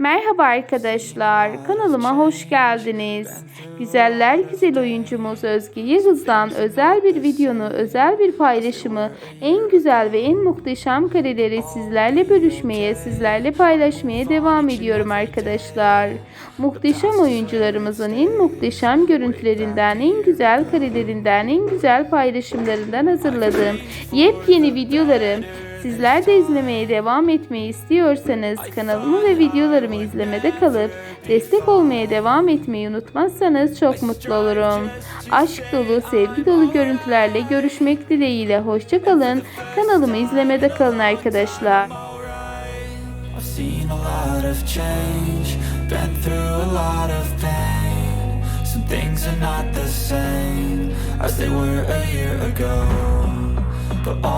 Merhaba arkadaşlar, kanalıma hoş geldiniz. Güzeller güzel oyuncumuz Özge Yıldız'dan özel bir videonu, özel bir paylaşımı, en güzel ve en muhteşem kareleri sizlerle bölüşmeye, sizlerle paylaşmaya devam ediyorum arkadaşlar. Muhteşem oyuncularımızın en muhteşem görüntülerinden, en güzel karelerinden, en güzel paylaşımlarından hazırladığım yepyeni videoları Sizler de izlemeye devam etmeyi istiyorsanız kanalımı ve videolarımı izlemede kalıp destek olmaya devam etmeyi unutmazsanız çok mutlu olurum. Aşk dolu, sevgi dolu görüntülerle görüşmek dileğiyle hoşçakalın. Kanalımı izlemede kalın arkadaşlar. Things are not the same as they were a year ago. But all